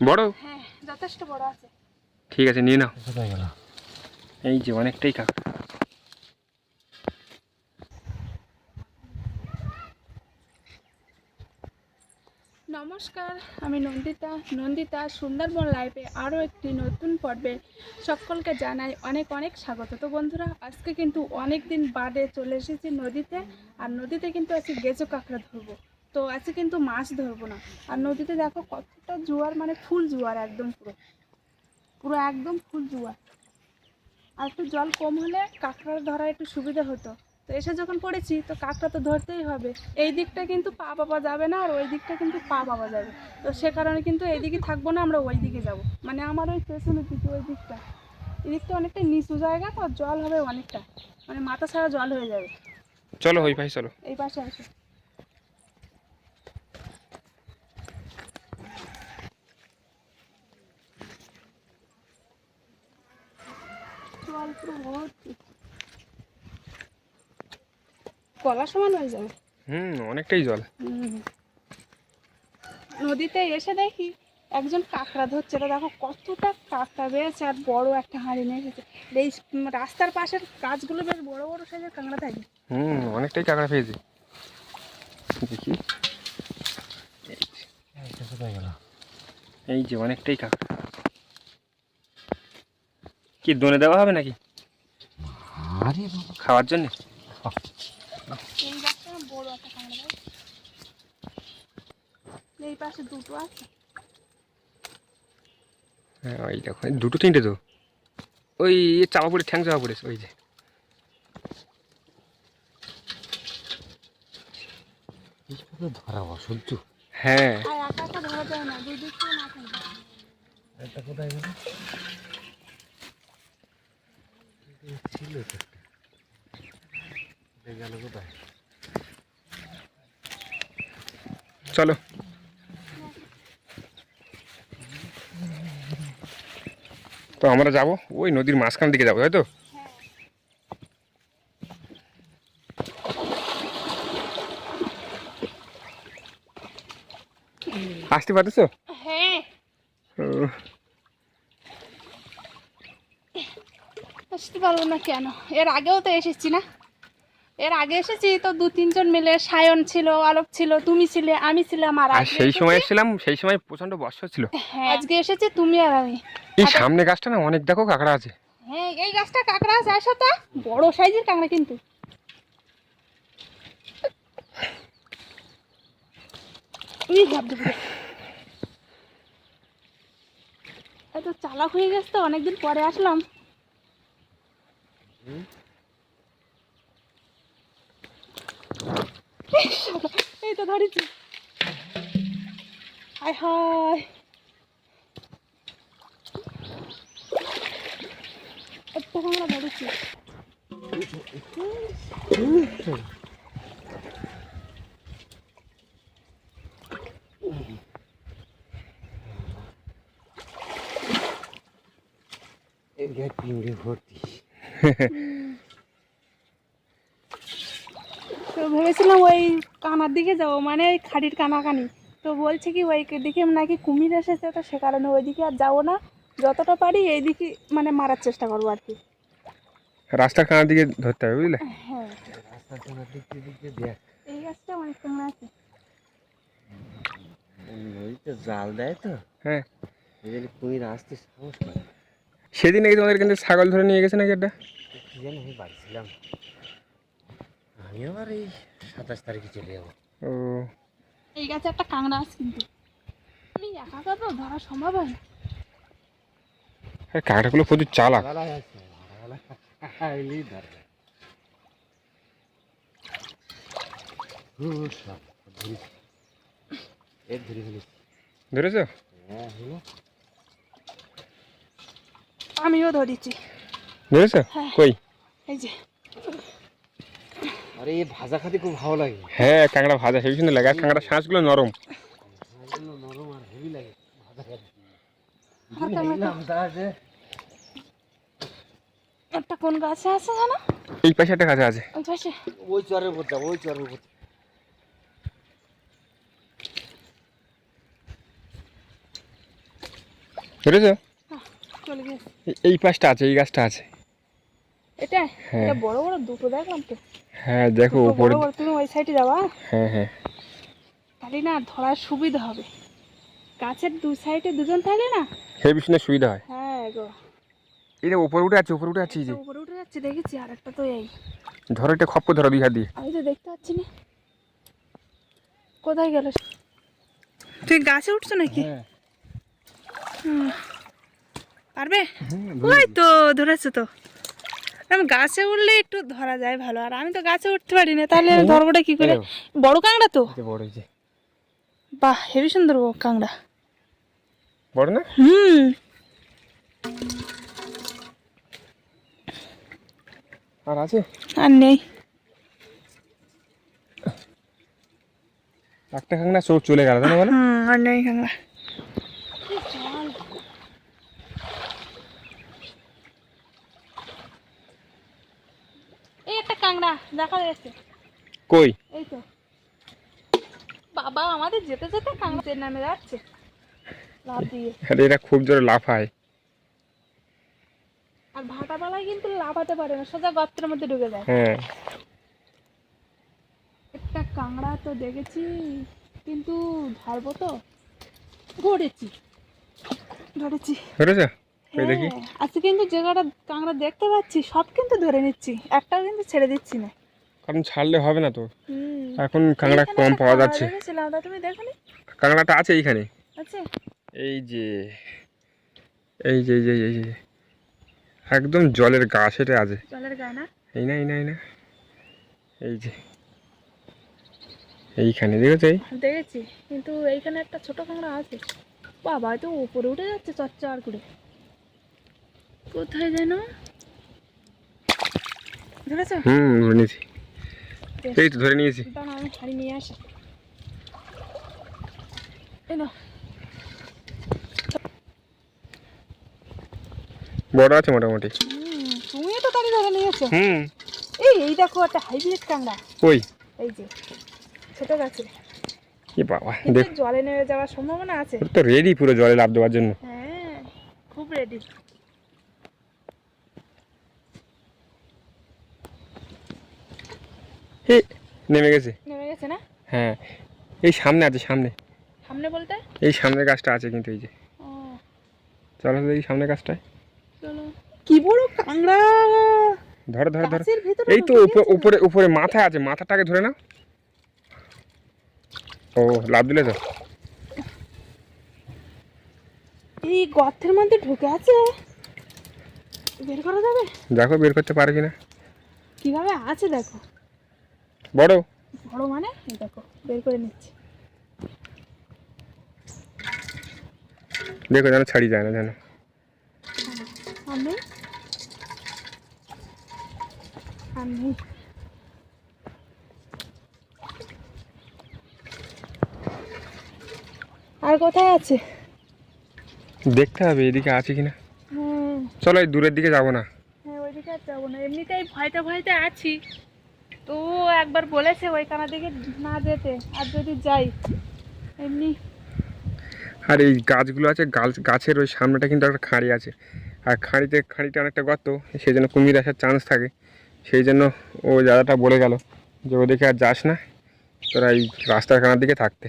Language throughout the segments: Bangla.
বড়? হ্যাঁ যথেষ্ট বড় আছে। ঠিক আছে নিয়ে নাও। কোথায় গেল? এই যে অনেকটাই কাঁকড়া নমস্কার আমি নন্দিতা। নন্দিতা সুন্দরবন লাইভে আরও একটি নতুন পর্বে সকলকে জানাই অনেক অনেক স্বাগত। তো বন্ধুরা আজকে কিন্তু অনেক দিন বাদে চলে এসেছি নদীতে আর নদীতে কিন্তু আজকে গেজো কাঁকড়া ধরবো। তো আজকে কিন্তু মাছ ধরবো না। আর নদীতে দেখো কতটা জোয়ার মানে ফুল জোয়ার একদম পুরো। পুরো একদম ফুল জোয়ার। আর একটু জল কম হলে কাঁকড়া ধরা একটু সুবিধা হতো। তো এসে যখন পড়েছি তো কাকটা তো ধরতেই হবে। এই দিকটা কিন্তু পা পাওয়া যাবে না আর ওই দিকটা কিন্তু পা পাওয়া যাবে। তো সে কারণে কিন্তু এইদিকে থাকব না আমরা ওই দিকে যাব। মানে আমার ওই পেছনের দিকে ওই দিকটা। এই দিকটা অনেকটা নিচু জায়গা তো জল হবে অনেকটা। মানে মাথা ছাড়া জল হয়ে যাবে। চলো ওই ভাই চলো। এই পাশে আসো। জল পুরো ভর্তি গলা সমান হয়ে যাবে? হুম অনেকটাই জল। নদীতে এসে দেখি একজন কাঁকড়া ধরছে। এটা দেখো কতটা কাঁকড়া বেড়েছে আর বড় একটা হাঁড়ি নিয়ে এসেছে। এই রাস্তার পাশের গাছগুলো বেশ বড় বড় সাইজের কাঁকড়া থাকে হুম অনেকটাই কাঁকড়া পেয়েছি। দেখি। এই যে অনেকটাই কাঁকড়া। কি দনে দেওয়া হবে নাকি? আরে খাওয়ার জন্য? এই পাশে দুটো আছে। হ্যাঁ ওই দেখো এই দুটো তিনটে তো। ওই চাপা পড়ে ঠ্যাং চাপা পড়েছে ওই যে। ধরা অসহ্য। হ্যাঁ। আর একা একা ধরা যায় না দুই থেকে না এটা কোথায় গেল? ছিল গেল কোথায়? চলো। তো আমরা যাব ওই নদীর মাঝখান দিকে যাব তাই তো? আসতে পারতেছো? হ্যাঁ ও, আসতে পারব না কেন? এর আগেও তো এসেছি না। এর আগে এসেছি তো দু তিনজন মিলে সায়ন ছিল আলোক ছিল তুমি ছিলে আমি ছিলাম আর আর সেই সময় এসেছিলাম সেই সময় প্রচণ্ড বর্ষা ছিল। হ্যাঁ। আজকে এসেছি তুমি আর আমি। এই সামনে গাছটা না অনেক দেখো কাঁকড়া আছে। হ্যাঁ এই গাছটা কাঁকড়া আছে। আসো তা বড় সাইজের কাঁকড়া কিন্তু। উই ভাবতে এত চালাক হয়ে গেছে তো অনেকদিন পরে আসলাম। এই তো ধরেছি। হায় হায় কাঁকড়া ধরেছি। ভর্তি। তো ভেবেছিলাম ওই কানার দিকে যাব মানে ওই খাড়ির কানাকানি। তো বলছে কি ওই দিকে নাকি কুমির এসেছে তো সে কারণে ওইদিকে আর যাব না। যতটা পারি এইদিকে মানে মারার চেষ্টা করব আর কি। রাস্তা কানার দিকে ধরতে হবে বুঝলে? হ্যাঁ। রাস্তার কোনো দিক দিয়ে দেখ। এই গাছটা অনেক কাঁকড়া আছে। নদীতে জাল দেয় তো। হ্যাঁ। এই কুমির আসতে সাহস পায়। সেদিন নাকি তোমাদের কিন্তু ছাগল ধরে নিয়ে গেছে নাকি জানি আমি বাড়ি ছিলাম আমি আবার এই সাতাশ তারিখে চলে যাব। ও। এই গাছে একটা কাঁকড়া আছে কিন্তু। আমি একা তো ধরা সম্ভব হয় না। আর কাঁকড়াগুলো প্রচুর চালাক। ধরেছি। এর ধরে ফেলেছি। ধরেছো? হ্যাঁ হলো আমিও ধরেছি। ধরেছো? হ্যাঁ। কই? এই যে। আরে ভাজা খেতে খুব ভালো লাগে। হ্যাঁ কাঁকড়া ভাজা হেবি সুন্দর লাগে। আর কাঁকড়া শাঁসগুলো নরম। নরম আর হেভি লাগে একটা কোন গাছে আছে জানো? এই পাশে একটা কাছে আছে। ওই পাশে। ওই চরের উপর ওই চরের উপর। ধরেছো? চলে গেছে এই- পাশটা আছে এই গাছটা আছে। এটা? হ্যাঁ। এটা বড় বড় দুটো দেখলাম তো। হ্যাঁ দেখো উপরে। তুমি ওই সাইডে যাবা হ্যাঁ? হ্যাঁ তাহলে না ধরার সুবিধা হবে। গাছের দু সাইডে দুজন থাকে না? হেভি শুনে সুবিধা হয়। হ্যাঁ গো। এটা উপরে উঠে আছে উপরে উঠে আছে যে। উপরে উঠে যাচ্ছে দেখেছি আর একটা তো এই। ধরো এটা খপ্প ধরো দুই হাত দিয়ে। আমি তো দেখতে পাচ্ছি না। কোথায় গেল তুই গাছে উঠছো নাকি? হ্যাঁ। হুম। পারবে? ওই তো ধরেছো তো। গাছে উঠলে একটু ধরা যায় ভালো। আর আমি তো গাছে উঠতে পারি না তাহলে আমি ধরবোটা কি করে? বড় কাঁকড়া তো? বাহ হেভি সুন্দর কাঁকড়া। বড় না? হুম। আর আছে? আর নেই। একটা চোখ চলে গেল তাই না আর নেই কাঁকড়া। কাঁকড়া দেখা যাচ্ছে। কই? এই তো। বাবা আমাদের যেতে যেতে কাঁকড়ের নামে যাচ্ছে। লাভ দিয়ে। আরে এটা খুব জোরে লাফায়। আর ভাটা বেলায় কিন্তু লাফাতে পারে না সোজা গর্তের মধ্যে ঢুকে যায়। হ্যাঁ। একটা কাঁকড়া তো দেখেছি কিন্তু ধরবো তো? ধরেছি। ধরেছি। ধরেছ? দেখি? হ্যাঁ, আজকে কিন্তু যে কটা কাঁকড়া দেখতে পাচ্ছি সব কিন্তু ধরে নিচ্ছি। একটাও কিন্তু ছেড়ে দিচ্ছি না। কারণ ছাড়লে হবে না তো। এখন কাঁকড়া কম পাওয়া যাচ্ছে। তুমি কাঁকড়াটা আছে এইখানে। আছে? এই যে এই যে এই যে এই যে একদম জলের গা সেটে আছে। জলের না? এই না এই না এই না। এই যে এইখানে দেখেছ দেখেছি কিন্তু এইখানে একটা ছোট কাঁকড়া আছে। বাবা তো উপরে উঠে যাচ্ছে চচ্চার করে। কোথায় যেন? ধরেছ? হুম ধরে নিয়েছি। এই তো ধরে নিয়েছি। আমি শাড়ি নিয়ে আসি। বড় আছে মোটামুটি। তুমিও তো তাড়ি ধরে নিয়েছো। হুম। এই এই দেখো একটা হাইব্রিড কাঁকড়া। ওই এই যে ছোট গাছে। কি বাবা দেখ। জলে নেমে যাওয়ার সম্ভাবনা আছে? তো রেডি পুরো জলে লাভ দেওয়ার জন্য। হ্যাঁ খুব রেডি নেমে গেছে। নেমে গেছে না? হ্যাঁ এই সামনে আছে সামনে। সামনে বলতে? এই সামনের গাছটা আছে কিন্তু এই যে। চলো দেখি সামনের গাছটায়। চলো। কি বড় কাঁকড়া! ধরো ধরো ধরো। এই তো উপরে উপরে উপরে মাথা আছে মাথাটাকে ধরে নাও। ও লাভ দিলে তো। এই গর্তের মধ্যে ঢুকে আছে। বের করা যাবে? দেখো বের করতে পারে কিনা। কীভাবে আছে দেখো। বড়? বড় মানে? দেখো বের করে নিচ্ছি। দেখো যেন ছাড়ি যায় না যেন। আমি? আমি। আর কোথায় আছে? দেখতে হবে এদিকে আছে কিনা। হুম চলো এই দূরের দিকে যাব না। হ্যাঁ ওইদিকে আর যাব না। এমনিতেই ভয়তে ভয়তে আছি। তো একবার বলেছে ওইখানে দিকে না যেতে আর যদি যাই এমনি। আর এই গাছগুলো আছে গাছ- গাছের ওই সামনেটা কিন্তু একটা খাঁড়ি আছে। আর খাঁড়িতে খাঁড়িটা অনেকটা গর্ত সেই জন্য কুমির আসার চান্স থাকে। সেই জন্য ও দাদাটা বলে গেল যে ওদিকে আর যাস না তোরা এই রাস্তার কানার দিকে থাকতে।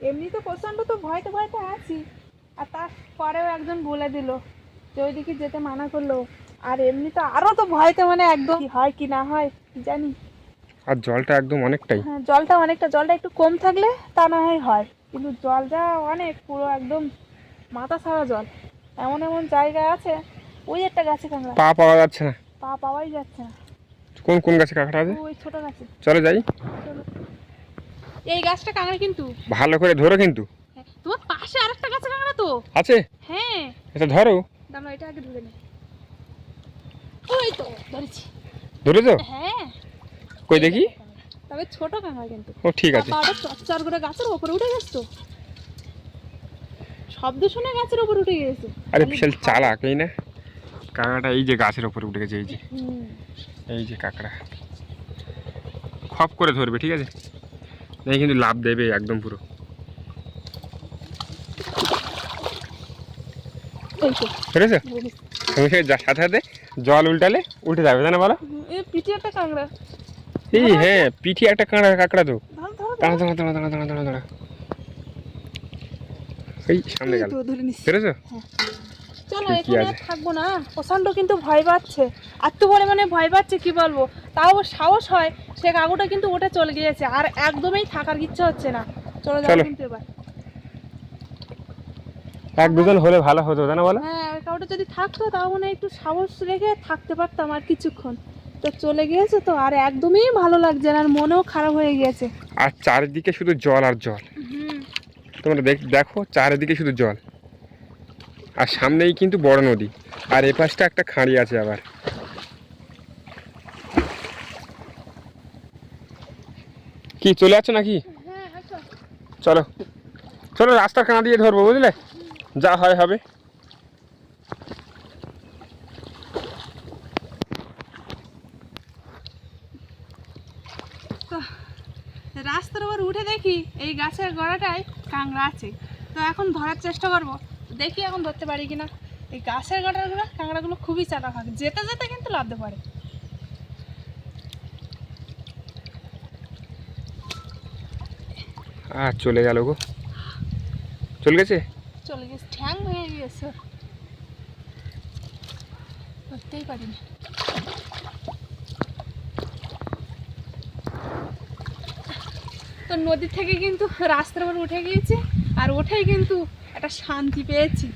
এমনি তো প্রচণ্ড তো ভয়তে ভয়তে আছি আর তারপরেও একজন বলে দিল যে ওইদিকে যেতে মানা করল। আর এমনি তো আরও তো ভয়তে মানে একদম হয় কি না হয় কি জানি। আর জলটা একদম অনেকটাই। হ্যাঁ জলটা অনেকটা জলটা একটু কম থাকলে তা না হয় হয়। কিন্তু জল যা অনেক পুরো একদম মাথা ছাড়া জল। এমন এমন জায়গা আছে ওই একটা গাছে কাঁকড়া। পা পাওয়া যাচ্ছে না। পা পাওয়াই যাচ্ছে না। কোন কোন গাছে কাঁকড়া আছে? ওই ছোট গাছে। চলো যাই। চলো। এই গাছটা কাঁকড়া কিন্তু। ভালো করে ধরো কিন্তু। হ্যাঁ, তোমার পাশে আরেকটা গাছে কাঁকড়া তো। আছে? হ্যাঁ। এটা ধরো। দাঁড়াও এটা আগে ধরে নে। ওই তো ধরেছি। ধরেছো? হ্যাঁ। কই দেখি? তবে ছোট কাঁকড়া কিন্তু। ও ঠিক আছে। ওটা চচ্চর করে গাছের ওপরে উঠে গেছে তো। শব্দ শুনে গাছের উপরে উঠে গেছে। আরে বিশাল চালাক এই না? কাঁকড়াটা এই যে গাছের ওপরে উঠে গেছে এই যে। হুম। এই যে কাঁকড়া। খপ করে ধরবে ঠিক আছে? এই কিন্তু লাভ দেবে একদম পুরো। এই তো বুঝেছ সঙ্গে সঙ্গে সাথে সাথে জল উল্টালে উল্টে যাবে তাই না বলো? পিঠে একটা কাঁকড়া। এই হ্যাঁ পিঠে একটা কাঁকড়া কাঁকড়া তো। দাঁড়া দাঁড়া দাঁড়া দাঁড়া দাঁড়া দাঁড়া দাঁড়া এই সামনে গেল। তো ধরে চলো কি এখানে আর থাকব না। প্রচণ্ড কিন্তু ভয় পাচ্ছে। এত পরিমাণে ভয় পাচ্ছে কি বলব? তাও সাহস হয় সে কাকুটা কিন্তু ওটা চলে গিয়েছে। আর একদমই থাকার ইচ্ছা হচ্ছে না। চলো যাব কিন্তু এবার। এক দুজন হলে ভালো হতো না বলো? হ্যাঁ কাউটা যদি থাকতো তাও মানে একটু সাহস রেখে থাকতে পারতাম আর কিছুক্ষণ। তো চলে গিয়েছে তো আর একদমই ভালো লাগছে না আর মনেও খারাপ হয়ে গিয়েছে। আর চারিদিকে শুধু জল আর জল। তোমরা দেখ দেখো চারিদিকে শুধু জল। আর সামনেই কিন্তু বড় নদী আর এ পাশটা একটা খাঁড়ি আছে আবার। কি চলে যাচ্ছ নাকি? হ্যাঁ চলো। চলো রাস্তা কানা দিয়ে ধরবো বুঝলে? যা হয় হবে। তো রাস্তার উপর উঠে দেখি এই গাছের গোড়াটায় কাঁকড়া আছে। তো এখন ধরার চেষ্টা করব। দেখি এখন ধরতে পারি কিনা। এই গাছের গোড়াগুলো কাঁকড়াগুলো খুবই চালা থাকে যেতে যেতে কিন্তু লাভতে পারে আর চলে গেল গো। চলে গেছে? চলে গেছে, ঠ্যাং ভেঙে গিয়েছে। ধরতেই পারিনি। তো নদী থেকে কিন্তু রাস্তার উপর উঠে গিয়েছি, আর উঠেই কিন্তু একটা শান্তি পেয়েছি।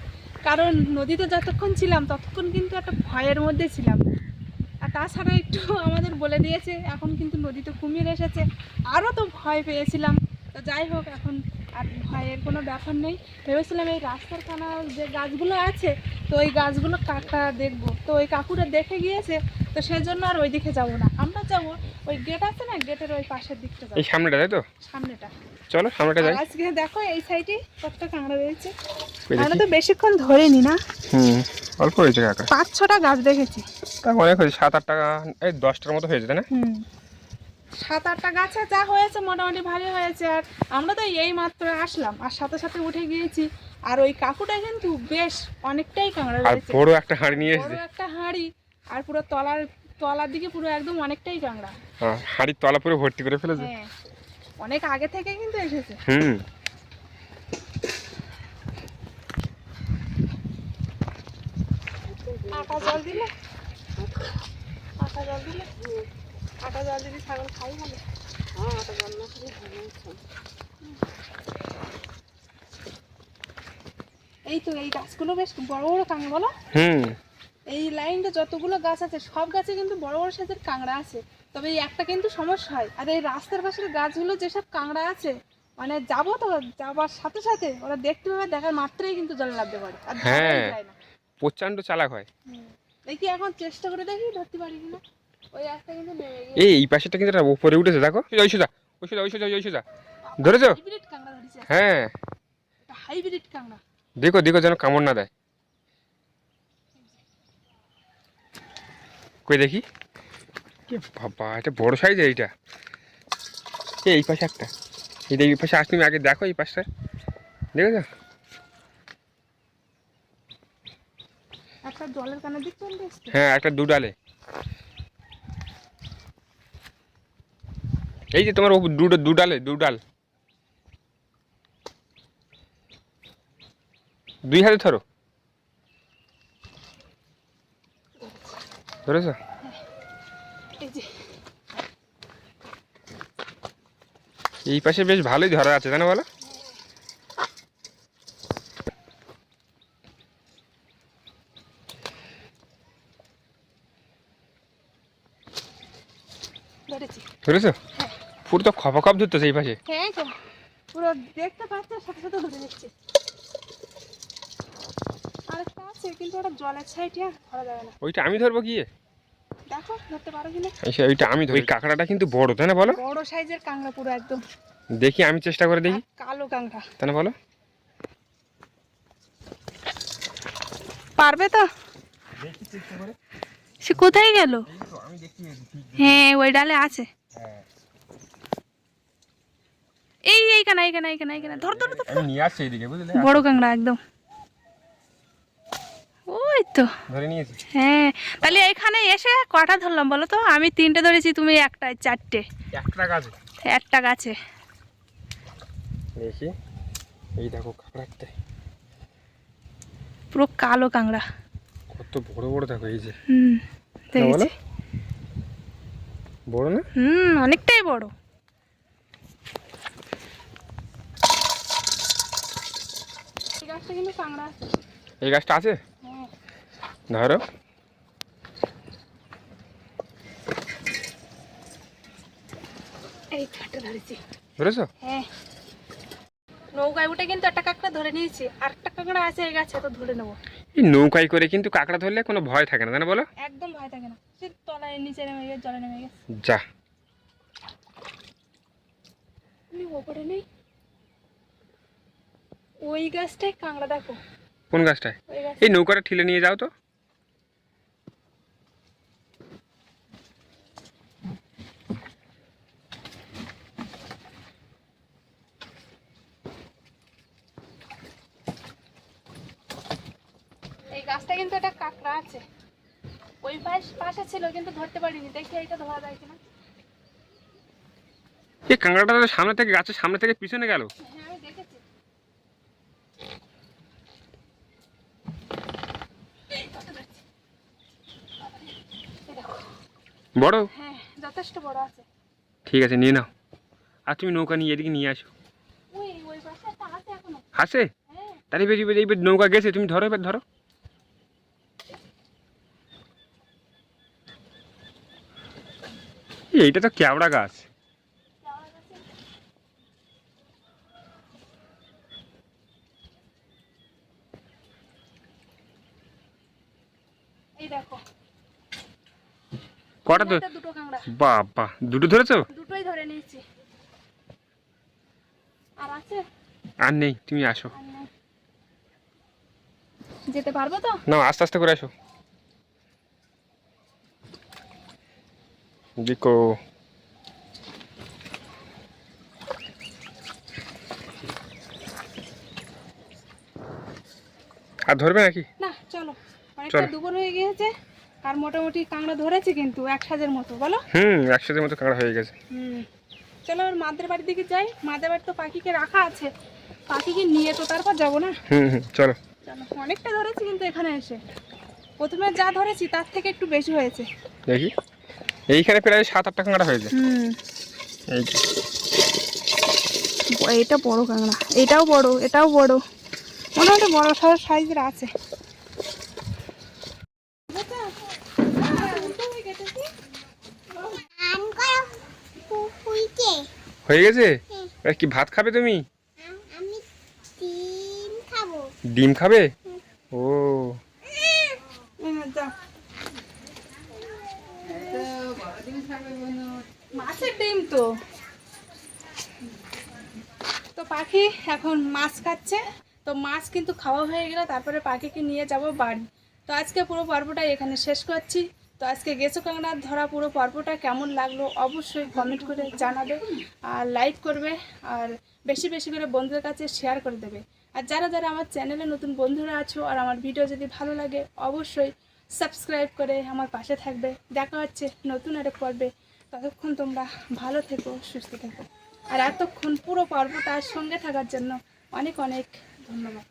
কারণ নদীতে যতক্ষণ ছিলাম, ততক্ষণ কিন্তু একটা ভয়ের মধ্যে ছিলাম। আর তাছাড়া একটু আমাদের বলে দিয়েছে, এখন কিন্তু নদীতে কুমির এসেছে, আরও তো ভয় পেয়েছিলাম। তো যাই হোক, এখন আর ভয়ের কোনো ব্যাপার নেই। ভেবেছিলাম এই রাস্তার কানার যে গাছগুলো আছে তো ওই গাছগুলো কাকা দেখব। তো ওই কাকুরা দেখে গিয়েছে তো সেজন্য আর ওই দিকে যাব না। আমরা যাব ওই গেট আছে না গেটের ওই পাশের দিকটা যাব। এই সামনেটা তাই তো? সামনেটা। চলো সামনেটা যাই। আজকে দেখো এই সাইডে কতটা কাঁকড়া রয়েছে। আমরা তো বেশিক্ষণ ধরিনি না। হুম অল্প হয়েছে কাকা পাঁচ ছটা গাছ দেখেছি। তা অনেক হয়েছে সাত আট টাকা এই দশটার মতো হয়েছে তাই না? হুম। সাত আটটা গাছে যা হয়েছে মোটামুটি ভালোই হয়েছে আর আমরা তো এই মাত্র আসলাম। আর সাথে সাথে উঠে গিয়েছি। আর ওই কাকুটা কিন্তু বেশ অনেকটাই কাঁকড়া রয়েছে বড় একটা হাঁড়ি নিয়ে বড় এসেছে। একটা হাঁড়ি আর পুরো তলার তলার দিকে পুরো একদম অনেকটাই কাঁকড়া হ্যাঁ হাঁড়ির তলা পুরো ভর্তি করে ফেলেছে। হ্যাঁ অনেক আগে থেকে কিন্তু এসেছে। হুম। আটা জল দিলে? আটা জল দিলে? আটা জল দিলে ছাগল খাই ভালো হ্যাঁ আটা জল না খেলে ভালো এই তো এই গাছগুলো বেশ বড় বড় কাঁকড়া বলো? হুম। এই লাইনটা যতগুলো গাছ আছে সব গাছে কিন্তু বড় বড় সাইজের কাঁকড়া আছে। তবে এই একটা কিন্তু সমস্যা হয়। আর এই রাস্তার পাশের গাছগুলো যেসব কাঁকড়া আছে মানে যাব তো যাবার সাথে সাথে ওরা দেখতে পাবে দেখার মাত্রাই কিন্তু জলে লাগতে পারে। আর হ্যাঁ। প্রচণ্ড চালাক হয়। দেখি এখন চেষ্টা করে দেখি ধরতে পারি কিনা। ওই কিন্তু নেমে গিয়ে এই এই পাশেটা কিন্তু উপরে উঠেছে দেখো। ওই সোজা ওই সোজা ওই সোজা ওই সোজা। ধরেছো? হাইব্রিড কাঁকড়া ধরেছে। হ্যাঁ। হাইব্রিড কাঁকড়া। দেখো দেখো যেন কামড় না দেয়। কই দেখি? বাবা এটা বড় সাইজের এইটা। এই পাশে একটা। এই এই পাশে আস তুমি আগে দেখো এই পাশটা। দেখেছ? একটা জলের দিক হ্যাঁ একটা দুডালে। এই যে তোমার দুটো দুডালে দুডাল। দুই হাতে ধরো। ধরেছো? এই পাশে বেশ ভালোই ধরা আছে তাই না বলো? ধরেছো? পুরো তো খপা খপ ধরতেছে এই পাশে। হ্যাঁ পুরো দেখতে পাচ্ছে সাথে সাথে ধরে নিচ্ছে আরেকটা আছে কিন্তু ওটা জলের সাইডে ধরা যাবে না। ওইটা আমি ধরবো গিয়ে? দেখো ধরতে পারো কিনা? ওইটা আমি ধরি ওই কাঁকড়াটা কিন্তু বড় তাই না বলো? বড় সাইজের কাঁকড়া পুরো একদম। দেখি আমি চেষ্টা করে দেখি। কালো কাঁকড়া। তাই না বলো? পারবে তো? সে কোথায় গেল? হ্যাঁ ওই ডালে আছে। এই এইখানে এইখানে এইখানে এইখানে ধর ধর ধর নিয়ে আসছি এইদিকে বুঝলে? বড় কাঁকড়া একদম। ওই তো। ধরে নিয়েছি। হ্যাঁ তাহলে এখানে এসে কটা ধরলাম বলো তো? আমি তিনটে ধরেছি তুমি একটায় চারটে। একটা গাছ? একটা গাছে। দেখি। এই দেখো কাঁকড়াতে পুরো কালো কাঁকড়া। কত বড় বড় দেখো এই যে। হুম বড় না? হুম অনেকটাই বড়। গাছটা কিন্তু কাঁকড়া আছে এই গাছটা আছে? হ্যাঁ। ধরো। এই একটা ধরেছি। ধরেছো? হ্যাঁ। নৌকায় উঠে কিন্তু একটা কাঁকড়া ধরে নিয়েছি। আর একটা কাঁকড়া আছে এই গাছে তো ধরে নেব। এই নৌকায় করে কিন্তু কাঁকড়া ধরলে কোনো ভয় থাকে না তাই না বলো? একদম ভয় থাকে না। সে তলায় নিচে নেমে গেছে জলে নেমে গেছে। যা। তুমি ওপরে নেই? ওই গাছটাই কাঁকড়া দেখো। কোন গাছটায়? ওই গাছ এই নৌকাটা ঠিলে নিয়ে যাও তো। এই গাছটা কিন্তু একটা কাঁকড়া আছে। ওই পাশ পাশে ছিল কিন্তু ধরতে পারিনি। দেখি এইটা ধরা যায় কিনা। এই কাঁকড়াটা সামনে থেকে গাছের সামনে থেকে পিছনে গেল হ্যাঁ আমি দেখেছি এই কত ধরছি। এই দেখো বড়? হ্যাঁ যথেষ্ট বড় আছে। ঠিক আছে নিয়ে নাও। আর তুমি নৌকা নিয়ে এদিকে নিয়ে আসো। হাসে তাহলে বেরিয়ে বেরিয়ে এইবার নৌকা গেছে তুমি ধরো এবার ধরো। এইটা তো কেওড়া গাছ যাওয়া গেছে। এই দেখো কটা তো দুটো কাঁকড়া। বাবা দুটো ধরেছো? দুটোই ধরে নিয়েছি। আর আছে? আর নেই তুমি আসো। যেতে পারব তো? না আস্তে আস্তে করে আসো। দিকো আর ধরবে নাকি? না চলো। অনেকটা। দুপুর হয়ে গিয়েছে। আর মোটামুটি কাঁকড়া ধরেছে কিন্তু এক সাজের মতো বলো? হুম এক সাজের মতো কাঁকড়া হয়ে গেছে। হুম। চলো এবার মাদের বাড়ির দিকে যাই। মাদের বাড়ি তো পাখিকে রাখা আছে। পাখিকে নিয়ে তো তারপর যাব না? হুম হুম চলো। চলো অনেকটা ধরেছি কিন্তু এখানে এসে। প্রথমে যা ধরেছি তার থেকে একটু বেশি হয়েছে। দেখি। এইখানে প্রায় সাত আটটা কাঁকড়া হয়েছে। হুম। এই এটা বড় কাঁকড়া। এটাও বড় এটাও বড়। মোটামুটি বড় সড়ো সাইজের আছে। হয়ে গেছে? এবার কি ভাত খাবে তুমি? ডিম ডিম খাবে? ও। মাছের ডিম তো। তো পাখি এখন মাছ খাচ্ছে। তো মাছ কিন্তু খাওয়া হয়ে গেলে তারপরে পাখিকে নিয়ে যাব বাড়ি। তো আজকে পুরো পর্বটা এখানে শেষ করছি। তো আজকে গেছো কাঁকড়ার ধরা পুরো পর্বটা কেমন লাগল অবশ্যই কমেন্ট করে জানাবে আর লাইক করবে আর বেশি বেশি করে বন্ধুদের কাছে শেয়ার করে দেবে। আর যারা যারা আমার চ্যানেলে নতুন বন্ধুরা আছো আর আমার ভিডিও যদি ভালো লাগে অবশ্যই সাবস্ক্রাইব করে আমার পাশে থাকবে। দেখা হচ্ছে নতুন আরেক পর্বে। ততক্ষণ তোমরা ভালো থেকো, সুস্থ থেকো। আর এতক্ষণ পুরো পর্বটার সঙ্গে থাকার জন্য অনেক অনেক ধন্যবাদ।